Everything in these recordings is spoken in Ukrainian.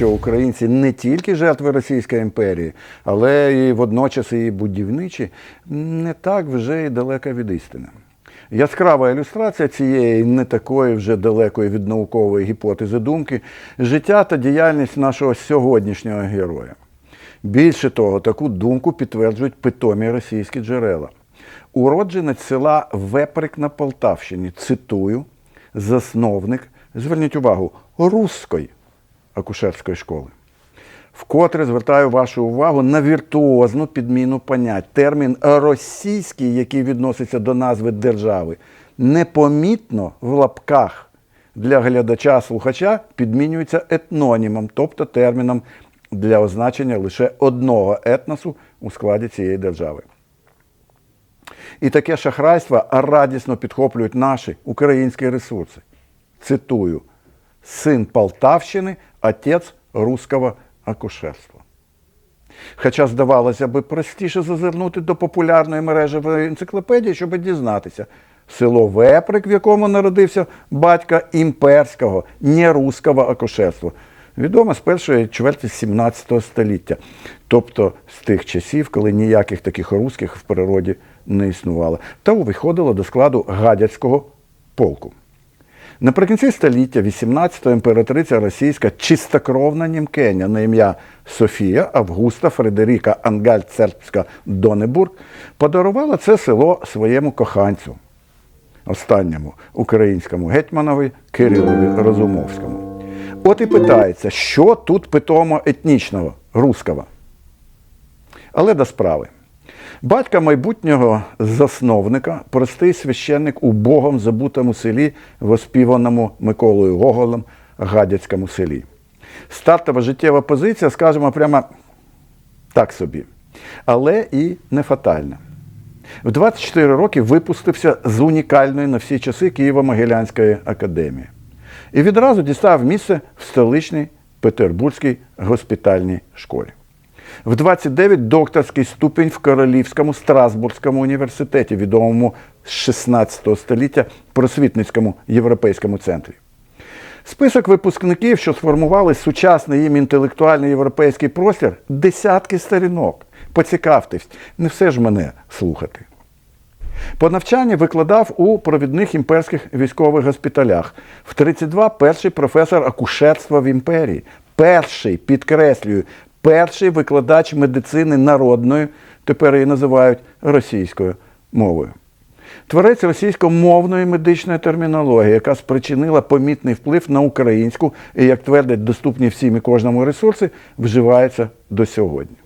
що українці не тільки жертви Російської імперії, але і водночас і будівничі, не так вже і далека від істини. Яскрава ілюстрація цієї не такої вже далекої від наукової гіпотези думки життя та діяльність нашого сьогоднішнього героя. Більше того, таку думку підтверджують питомі російські джерела. Уродженець села Веприк на Полтавщині, цитую, засновник, зверніть увагу, руської акушерської школи. Вкотре звертаю вашу увагу на віртуозну підміну понять. Термін російський, який відноситься до назви держави, непомітно в лапках для глядача-слухача підмінюється етнонімом, тобто терміном для означення лише одного етносу у складі цієї держави. І таке шахрайство радісно підхоплюють наші українські ресурси. Цитую: син Полтавщини, отець руського акушерства. Хоча, здавалося би, простіше зазирнути до популярної мережевої енциклопедії, щоб дізнатися. Село Веприк, в якому народився батька імперського, не руського акушерства. Відомо з першої чверті 17 століття, тобто з тих часів, коли ніяких таких русських в природі не існувало, та виходило до складу гадяцького полку. Наприкінці століття 18-го імператриця російська чистокровна німкеня на ім'я Софія Августа Фредеріка Ангальцербська Донебург подарувала це село своєму коханцю, останньому українському гетьманові Кирилові Розумовському. От і питається, що тут питомо етнічного, руского. Але до справи. Батька майбутнього засновника, простий священник у богом забутому селі, воспіваному Миколою Гоголем Гадяцькому селі. Стартова життєва позиція, скажімо, прямо так собі, але і не фатальна. В 24 роки випустився з унікальної на всі часи Києво-Могилянської академії. І відразу дістав місце в столичній Петербурзькій госпітальній школі. В 29 докторський ступінь в Королівському Страсбурзькому університеті, відомому з 16 століття просвітницькому європейському центрі. Список випускників, що сформували сучасний їм інтелектуальний європейський простір, десятки сторінок. Поцікавтесь, не все ж мене слухати. По навчанні викладав у провідних імперських військових госпіталях. В 32 перший професор акушерства в імперії. Перший, підкреслюю, перший викладач медицини народною, тепер її називають російською мовою. Творець російськомовної медичної термінології, яка спричинила помітний вплив на українську і, як твердять доступні всім і кожному ресурси, вживається до сьогодні.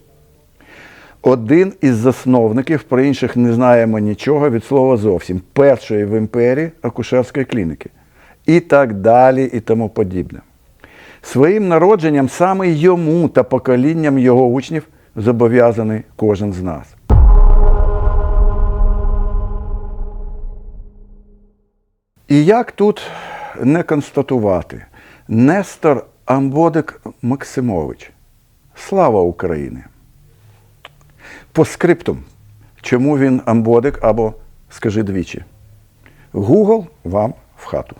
Один із засновників, про інших не знаємо нічого від слова зовсім, першої в імперії акушерської клініки. І так далі, і тому подібне. Своїм народженням саме йому та поколінням його учнів зобов'язаний кожен з нас. І як тут не констатувати? Нестор Амбодик Максимович. Слава Україні! По скриптум. Чому він Амбодик або скажи двічі? Google вам в хату.